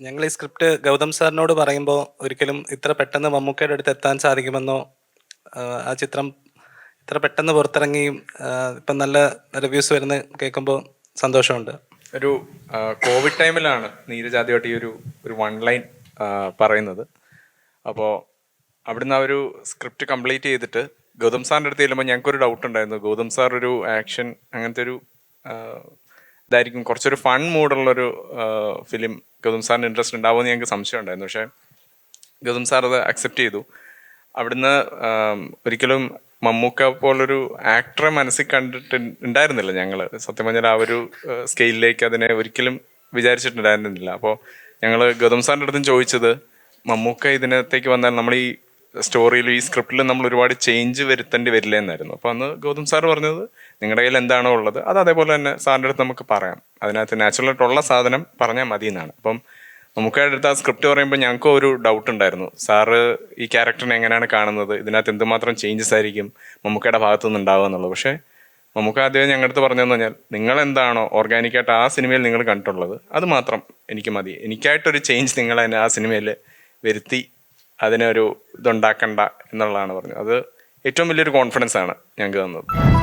ഞങ്ങൾ ഈ സ്ക്രിപ്റ്റ് ഗൗതം സാറിനോട് പറയുമ്പോൾ ഒരിക്കലും ഇത്ര പെട്ടെന്ന് മമ്മൂക്കയുടെ അടുത്ത് എത്താൻ സാധിക്കുമെന്നോ ആ, ചിത്രം ഇത്ര പെട്ടെന്ന് പുറത്തിറങ്ങിയും ഇപ്പം നല്ല റിവ്യൂസ് വരുന്ന കേൾക്കുമ്പോൾ സന്തോഷമുണ്ട്. ഒരു കോവിഡ് ടൈമിലാണ് നീരജാതിയോട്ട് ഈ ഒരു ഒരു വൺ ലൈൻ പറയുന്നത്. അപ്പോൾ അവിടുന്ന് ആ ഒരു സ്ക്രിപ്റ്റ് കംപ്ലീറ്റ് ചെയ്തിട്ട് ഗൗതം സാറിന്റെ അടുത്ത് ചെല്ലുമ്പോൾ ഞങ്ങൾക്കൊരു ഡൗട്ട് ഉണ്ടായിരുന്നു. ഗൗതം സാർ ഒരു ആക്ഷൻ അങ്ങനത്തെ ഒരു ഇതായിരിക്കും. കുറച്ചൊരു ഫൺ മൂഡുള്ളൊരു ഫിലിം ഗൗതം സാറിന് ഇൻട്രസ്റ്റ് ഉണ്ടാവുമെന്ന് ഞങ്ങൾക്ക് സംശയം ഉണ്ടായിരുന്നു. പക്ഷേ ഗൗതം സാർ അത് അക്സെപ്റ്റ് ചെയ്തു. അവിടുന്ന് ഒരിക്കലും മമ്മൂക്ക പോലൊരു ആക്ടറെ മനസ്സിൽ കണ്ടിട്ട് ഉണ്ടായിരുന്നില്ല ഞങ്ങൾ സത്യം പറഞ്ഞാൽ ആ ഒരു സ്കെയിലിലേക്ക് അതിനെ ഒരിക്കലും വിചാരിച്ചിട്ടുണ്ടായിരുന്നില്ല. അപ്പോൾ ഞങ്ങൾ ഗൗതം സാറിന്റെ അടുത്തും ചോദിച്ചത് മമ്മൂക്ക ഇതിനകത്തേക്ക് വന്നാൽ നമ്മൾ ഈ സ്റ്റോറിയിലും ഈ സ്ക്രിപ്റ്റിലും നമ്മൾ ഒരുപാട് ചേഞ്ച് വരുത്തേണ്ടി വരില്ല എന്നായിരുന്നു അപ്പോൾ അന്ന് ഗൗതം സാർ പറഞ്ഞത് നിങ്ങളുടെ കയ്യിൽ എന്താണോ ഉള്ളത് അത് അതേപോലെ തന്നെ സാറിന്റെ അടുത്ത് നമുക്ക് പറയാം. അതിനകത്ത് നാച്ചുറലായിട്ടുള്ള സാധനം പറഞ്ഞാൽ മതി എന്നാണ്. അപ്പം നമുക്ക് അടുത്ത് ആ സ്ക്രിപ്റ്റ് പറയുമ്പോൾ ഞങ്ങൾക്കും ഒരു ഡൗട്ട് ഉണ്ടായിരുന്നു. സാറ് ഈ ക്യാരക്ടറിനെ എങ്ങനെയാണ് കാണുന്നത്? ഇതിനകത്ത് എന്തുമാത്രം ചേഞ്ചസ് ആയിരിക്കും മമ്മൂക്കയുടെ ഭാഗത്തു നിന്ന് ഉണ്ടാവുക എന്നുള്ളത്? പക്ഷേ നമുക്ക് ആദ്യം ഞങ്ങളുടെ അടുത്ത് പറഞ്ഞതെന്ന് പറഞ്ഞാൽ നിങ്ങൾ എന്താണോ ഓർഗാനിക്കായിട്ട് ആ സിനിമയിൽ നിങ്ങൾ കണ്ടിട്ടുള്ളത് അത് മാത്രം എനിക്ക് മതി. എനിക്കായിട്ടൊരു ചേഞ്ച് നിങ്ങൾ ആ സിനിമയിൽ വരുത്തി അതിനൊരു ഇതുണ്ടാക്കണ്ട എന്നുള്ളതാണ് പറഞ്ഞത്. അത് ഏറ്റവും വലിയൊരു കോൺഫിഡൻസ് ആണ് ഞങ്ങൾക്ക് തന്നത്.